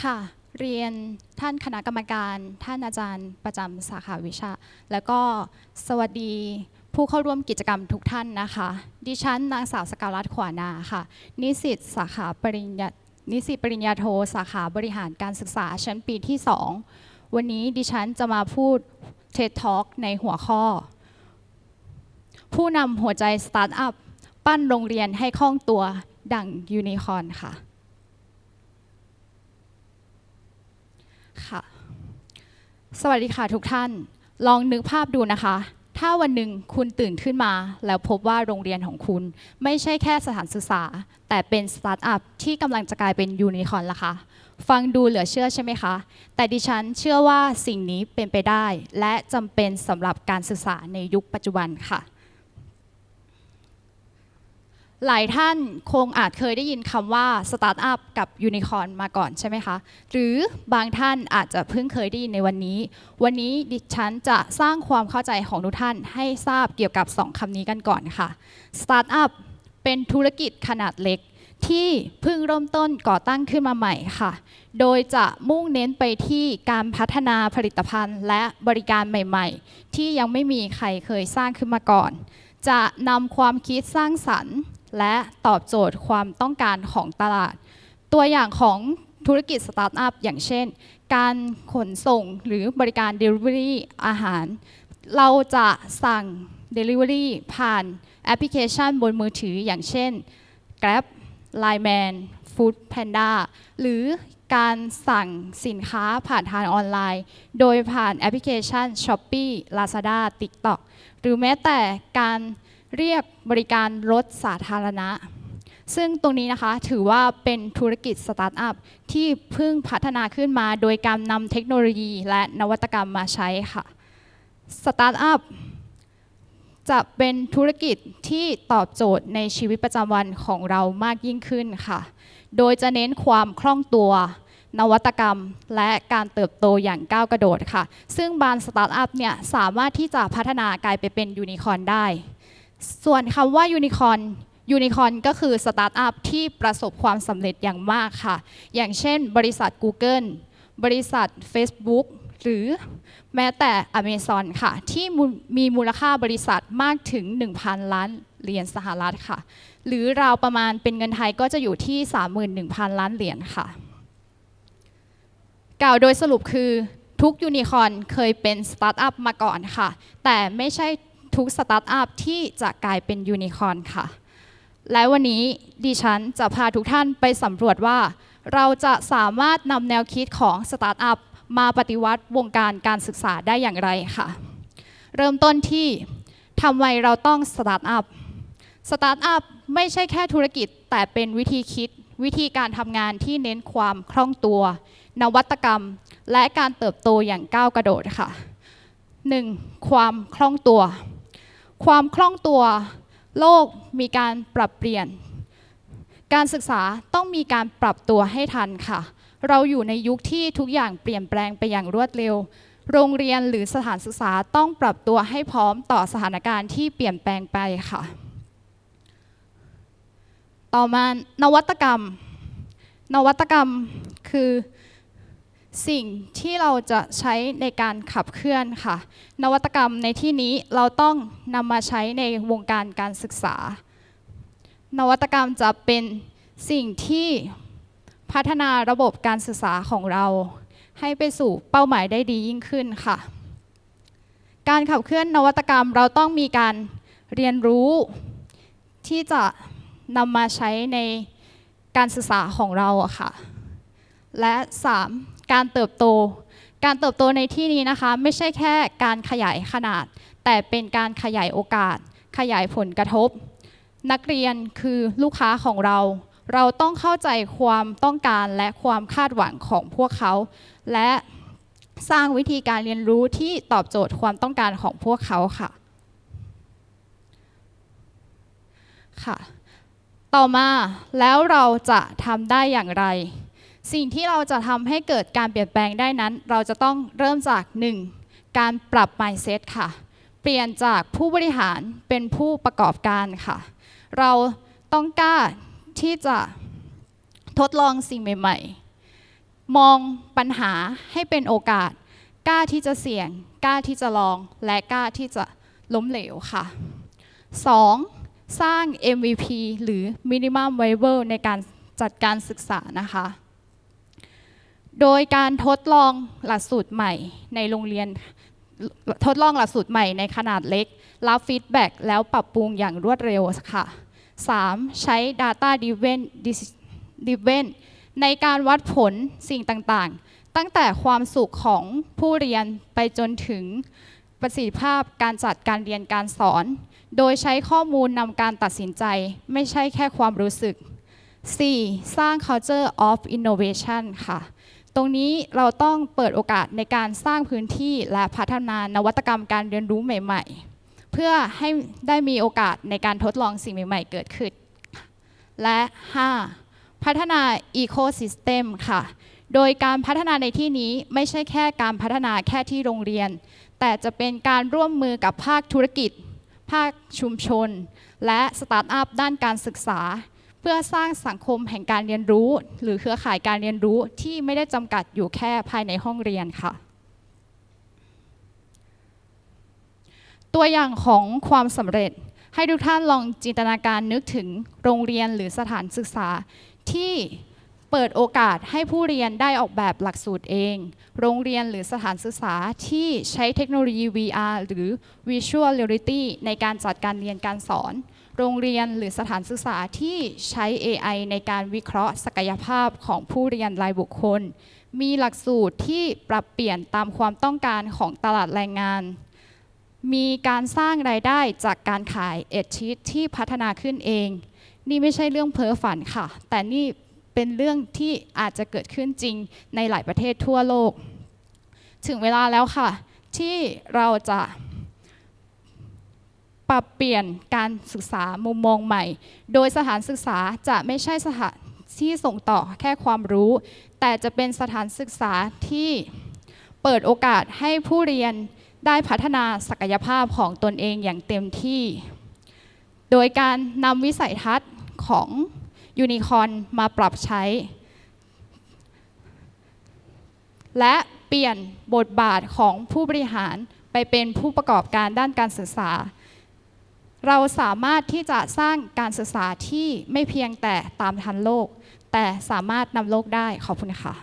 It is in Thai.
ค่ะ เรียนท่านคณะกรรมการ ท่านอาจารย์ประจำสาขาวิชา แล้วก็สวัสดีผู้เข้าร่วมกิจกรรมทุกท่านนะคะ ดิฉันนางสาวสกาวรัตน์ขวานาค่ะ นิสิตสาขาปริญญานิสิตปริญญาโทสาขาบริหารการศึกษาชั้นปีที่ 2 วันนี้ดิฉันจะมาพูด TED Talk ในหัวข้อ ผู้นำหัวใจสตาร์ทอัพ ปั้นโรงเรียนให้คล่องตัวดั่งยูนิคอร์นค่ะ ค่ะ สวัสดีค่ะทุกท่าน ลองนึกภาพดูนะคะ ถ้าวันหนึ่งคุณตื่นขึ้นมา แล้วพบว่าโรงเรียนของคุณ ไม่ใช่แค่สถานศึกษา แต่เป็นสตาร์ทอัพที่กำลังจะกลายเป็นยูนิคอร์นละคะ ฟังดูเหลือเชื่อใช่ไหมคะ แต่ดิฉันเชื่อว่าสิ่งนี้เป็นไปได้ และจำเป็นสำหรับการศึกษาในยุคปัจจุบันค่ะ หลายท่านคงอาจเคยได้ยินคำว่าสตาร์ทอัพกับยูนิคอร์นมาก่อนใช่ไหมคะ หรือบางท่านอาจจะเพิ่งเคยได้ยินในวันนี้ วันนี้ดิฉันจะสร้างความเข้าใจของทุกท่านให้ทราบเกี่ยวกับ2คำนี้กันก่อนค่ะสตาร์ทอัพเป็นธุรกิจขนาดเล็กที่เพิ่งเริ่มต้นก่อตั้งขึ้นมาใหม่ค่ะ โดยจะมุ่งเน้นไปที่การพัฒนาผลิตภัณฑ์ และบริการใหม่ ๆ ที่ยังไม่มีใครเคยสร้างขึ้นมาก่อน จะนำความคิดสร้างสรรค์ และตอบโจทย์ความต้องการของตลาด ตัวอย่างของธุรกิจสตาร์ทอัพอย่างเช่น การขนส่งหรือบริการ Delivery อาหาร เราจะสั่ง Delivery ผ่านแอปพลิเคชันบนมือถืออย่างเช่น Grab Line Man Food Panda หรือการสั่งสินค้าผ่านทางออนไลน์ โดยผ่านแอปพลิเคชัน Shopee Lazada TikTok หรือแม้แต่การ เรียกบริการรถสาธารณะ ซึ่งตรงนี้นะคะถือว่าเป็นธุรกิจสตาร์ทอัพที่เพิ่งพัฒนาขึ้นมาโดยการนำเทคโนโลยีและนวัตกรรมมาใช้ค่ะ สตาร์ทอัพจะเป็นธุรกิจที่ตอบโจทย์ในชีวิตประจำวันของเรามากยิ่งขึ้นค่ะ โดยจะเน้นความคล่องตัวนวัตกรรมและการเติบโตอย่างก้าวกระโดดค่ะ ซึ่งบานสตาร์ทอัพเนี่ยสามารถที่จะพัฒนากลายไปเป็นยูนิคอร์นได้ ส่วนคำว่ายูนิคอนยูนิคอนก็คือสตาร์ทอัพที่ประสบความสำเร็จอย่างมากค่ะ อย่างเช่นบริษัท Google บริษัท Facebook หรือแม้แต่ Amazon ค่ะ ที่มีมูลค่าบริษัทมากถึง 1,000 ล้านเหรียญสหรัฐค่ะ หรือราวประมาณเป็นเงินไทยก็จะอยู่ที่ 31,000 ล้านเหรียญค่ะ กล่าวโดยสรุปคือทุกยูนิคอนเคยเป็นสตาร์ทอัพมาก่อนค่ะ แต่ไม่ใช่ ทุกสตาร์ทอัพที่จะกลายเป็นยูนิคอร์นค่ะ และวันนี้ดิฉันจะพาทุกท่านไปสำรวจว่า เราจะสามารถนำแนวคิดของสตาร์ทอัพมาปฏิวัติวงการการศึกษาได้อย่างไรค่ะ เริ่มต้นที่ทำไมเราต้องสตาร์ทอัพ สตาร์ทอัพไม่ใช่แค่ธุรกิจแต่เป็นวิธีคิดวิธีการทำงานที่เน้นความคล่องตัว นวัตกรรม และการเติบโตอย่างก้าวกระโดดค่ะ 1. ความคล่องตัว ความคล่องตัว โลกมีการปรับเปลี่ยน การศึกษาต้องมีการปรับตัวให้ทันค่ะ เราอยู่ในยุคที่ทุกอย่างเปลี่ยนแปลงไปอย่างรวดเร็ว โรงเรียนหรือสถานศึกษาต้องปรับตัวให้พร้อมต่อสถานการณ์ที่เปลี่ยนแปลงไปค่ะ ต่อมานวัตกรรม นวัตกรรมคือ สิ่งที่เราจะใช้ในการขับเคลื่อนค่ะ นวัตกรรมในที่นี้เราต้องนำมาใช้ในวงการการศึกษา นวัตกรรมจะเป็นสิ่งที่พัฒนาระบบการศึกษาของเรา ให้ไปสู่เป้าหมายได้ดียิ่งขึ้นค่ะ การขับเคลื่อนนวัตกรรมเราต้องมีการเรียนรู้ ที่จะนำมาใช้ในการศึกษาของเราอะค่ะ และ 3. การเติบโต การเติบโตในที่นี้นะคะ ไม่ใช่แค่การขยายขนาด แต่เป็นการขยายโอกาส ขยายผลกระทบ นักเรียนคือลูกค้าของเรา เราต้องเข้าใจความต้องการและความคาดหวังของพวกเขา และสร้างวิธีการเรียนรู้ที่ตอบโจทย์ความต้องการของพวกเขาค่ะค่ะ ต่อมาแล้วเราจะทำได้อย่างไร สิ่งที่เราจะทำให้เกิดการเปลี่ยนแปลงได้นั้น เราจะต้องเริ่มจาก 1. การปรับ mindset ค่ะ เปลี่ยนจากผู้บริหารเป็นผู้ประกอบการค่ะ เราต้องกล้าที่จะทดลองสิ่งใหม่ ๆ มองปัญหาให้เป็นโอกาส กล้าที่จะเสี่ยง กล้าที่จะลอง และกล้าที่จะล้มเหลวค่ะ 2. สร้าง MVP หรือ Minimum Viable ในการจัดการศึกษานะคะ โดยการทดลองหลักสูตรใหม่ในโรงเรียนทดลองหลักสูตรใหม่ในขนาดเล็ก รับฟีดแบ็กแล้วปรับปรุงอย่างรวดเร็วค่ะ 3. ใช้ Data Driven Driven ในการวัดผลสิ่งต่างๆ ตั้งแต่ความสุขของผู้เรียนไปจนถึงประสิทธิภาพการจัดการเรียนการสอน โดยใช้ข้อมูลนำการตัดสินใจ ไม่ใช่แค่ความรู้สึก 4. สร้าง culture of innovation ค่ะ ตรงนี้เราต้องเปิดโอกาสในการสร้างพื้นที่และพัฒนานวัตกรรมการเรียนรู้ใหม่ ๆ เพื่อให้ได้มีโอกาสในการทดลองสิ่งใหม่ ๆ เกิดขึ้น และ 5. พัฒนา ecosystem ค่ะ โดยการพัฒนาในที่นี้ไม่ใช่แค่การพัฒนาแค่ที่โรงเรียน แต่จะเป็นการร่วมมือกับภาคธุรกิจ ภาคชุมชน และสตาร์ทอัพด้านการศึกษา เพื่อสร้างสังคมแห่งการเรียนรู้ หรือเครือข่ายการเรียนรู้ที่ไม่ได้จำกัดอยู่แค่ภายในห้องเรียนค่ะ ตัวอย่างของความสำเร็จให้ทุกท่านลองจินตนาการนึกถึงโรงเรียนหรือสถานศึกษาที่เปิดโอกาสให้ผู้เรียนได้ออกแบบหลักสูตรเอง โรงเรียนหรือสถานศึกษาที่ใช้เทคโนโลยี VR หรือ Visual Reality ในการจัดการเรียนการสอน โรงเรียนหรือสถานศึกษาที่ใช้ AI ในการวิเคราะห์ศักยภาพของผู้เรียนรายบุคคล มีหลักสูตรที่ปรับเปลี่ยนตามความต้องการของตลาดแรงงาน มีการสร้างรายได้จากการขายเอ็ดชีตที่พัฒนาขึ้นเอง นี่ไม่ใช่เรื่องเพ้อฝันค่ะ แต่นี่เป็นเรื่องที่อาจจะเกิดขึ้นจริงในหลายประเทศทั่วโลก ถึงเวลาแล้วค่ะ ที่เราจะ ปรับเปลี่ยนการศึกษามุมมองใหม่ โดยสถานศึกษาจะไม่ใช่สถานที่ส่งต่อแค่ความรู้ แต่จะเป็นสถานศึกษาที่เปิดโอกาสให้ผู้เรียนได้พัฒนาศักยภาพของตนเองอย่างเต็มที่ โดยการนำวิสัยทัศน์ของยูนิคอนมาปรับใช้ และเปลี่ยนบทบาทของผู้บริหารไปเป็นผู้ประกอบการด้านการศึกษา เราสามารถที่จะสร้างการศึกษาที่ไม่เพียงแต่ตามทันโลก แต่สามารถนำโลกได้ขอบคุณค่ะ